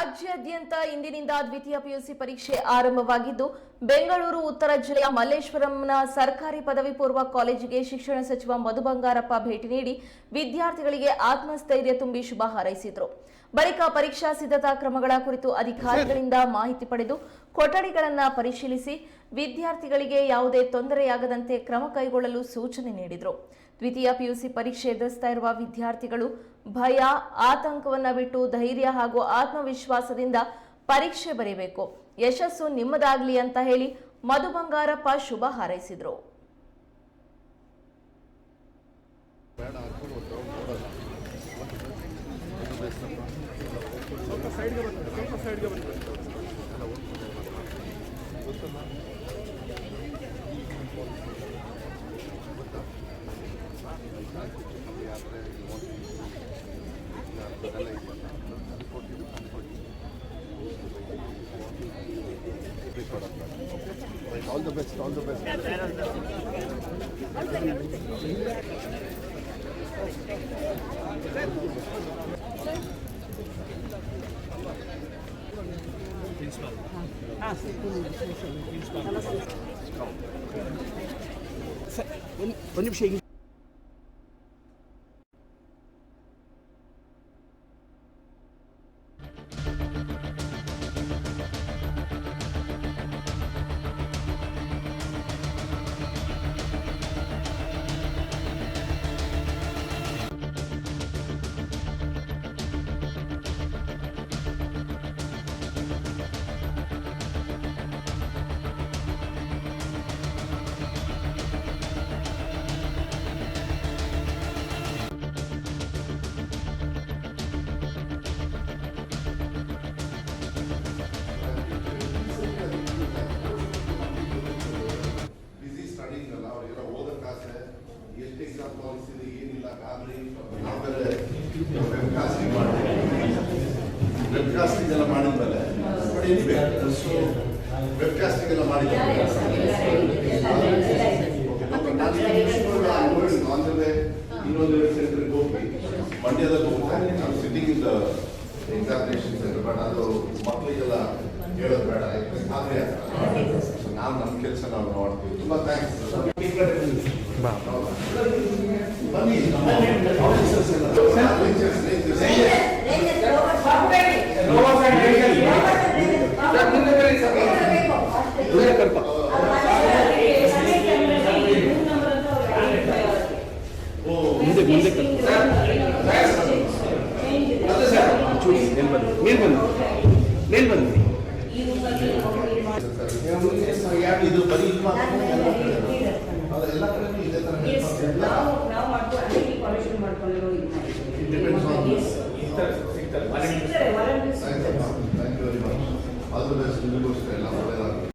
ರಾಜ್ಯಾದ್ಯಂತ ಇಂದಿನಿಂದ ದ್ವಿತೀಯ ಪಿಯುಸಿ ಪರೀಕ್ಷೆ ಆರಂಭವಾಗಿದ್ದು, ಬೆಂಗಳೂರು, ಉತ್ತರ ಜಿಲ್ಲೆಯ ಮಲ್ಲೇಶ್ವರಂನ ಸರ್ಕಾರಿ ಪದವಿ ಪೂರ್ವ ಕಾಲೇಜಿಗೆ ಶಿಕ್ಷಣ ಸಚಿವ ಮಧು ಬಂಗಾರಪ್ಪ ಭೇಟಿ ನೀಡಿ ವಿದ್ಯಾರ್ಥಿಗಳಿಗೆ ಆತ್ಮಸ್ಥೈರ್ಯ ತುಂಬಿ ಶುಭ ಹಾರೈಸಿದರು. ಬಳಿಕ ಪರೀಕ್ಷಾ ಸಿದ್ಧತಾ ಕ್ರಮಗಳ ಕುರಿತು ಅಧಿಕಾರಿಗಳಿಂದ ಮಾಹಿತಿ ಪಡೆದು ಕೊಠಡಿಗಳನ್ನು ಪರಿಶೀಲಿಸಿ ವಿದ್ಯಾರ್ಥಿಗಳಿಗೆ ಯಾವುದೇ ತೊಂದರೆಯಾಗದಂತೆ ಕ್ರಮ ಕೈಗೊಳ್ಳಲು ಸೂಚನೆ ನೀಡಿದರು. ದ್ವಿತೀಯ ಪಿಯುಸಿ ಪರೀಕ್ಷೆ ಎದುರಿಸ್ತಾ ಇರುವ ವಿದ್ಯಾರ್ಥಿಗಳು ಭಯ, ಆತಂಕವನ್ನು ಬಿಟ್ಟು ಧೈರ್ಯ ಹಾಗೂ ಆತ್ಮವಿಶ್ವಾಸದಿಂದ ಪರೀಕ್ಷೆ ಬರೀಬೇಕು. ಯಶಸ್ಸು ನಿಮ್ಮದಾಗ್ಲಿ ಅಂತ ಹೇಳಿ ಮಧು ಬಂಗಾರಪ್ಪ ಶುಭ ಹಾರೈಸಿದರು. All the best, all the best. ಒಂದು ಒಂದು ನಿಮಿಷ ಹಿಂಗೆ ಪಾಲಿಸಿದೆ ಏನಿಲ್ಲ. ಗಾಬರಿ ಬೇರೆ ವೆಬ್ಕಾಸ್ಟಿಂಗ್ ಮಾಡ್ತೀವಿ ವೆಬ್ಕಾಸ್ಟಿಂಗ್ ಎಲ್ಲ ಮಾಡಿದ್ಮೇಲೆ ಬಟ್ ಎನಿವೆ ಸೊ ವೆಬ್ಕಾಸ್ಟಿಂಗ್ ಎಲ್ಲ ಮಾಡಿದ್ಮೇಲೆ ಇನ್ನೊಂದು ಸೆಂಟ್ರಿಗೆ ಹೋಗಿ ಮಂಡ್ಯದಲ್ಲಿ ಹೋಗ್ತಾ ನಾನು ಸಿಟ್ಟಿಂಗ್ ಇನ್ ದ ಎಕ್ಸಾಮಿನೇಷನ್ ಕೆಲಸ ನಾವು ಮಾಡ್ತೀವಿ ತುಂಬ ಥ್ಯಾಂಕ್ಸ್ ಬನ್ನಿ ಆಫೀಸರ್ಸ್ ದೂರ ಕಲ್ಪ ಮುಂದೆ ಮುಂದೆ ಕಲ್ಪ ಚೂಡಿ ಮೇಲ್ ಬನ್ನಿ ಮೇಲ್ ಬನ್ನಿ ಮೇಲ್ ಬನ್ನಿ ಇದು ಬರೀ ಇದು ಎಲ್ಲ ಕಡೆ ಇದೆ ತರ ಮಾಡ್ತಾರೆ. ನಾವು ನಾವು ಮಾಡ್ಕೊಂಡು ಅದಕ್ಕೆ ಕಾಲೇಜ್ ಮಾಡ್ಕೊಂಡು Depends on- ಸಿಗ್ತಾರೆ much. All the best, ನಿಮಗೋಸ್ಕರ ಎಲ್ಲ ಒಳ್ಳೆಯದಾಗಲಿ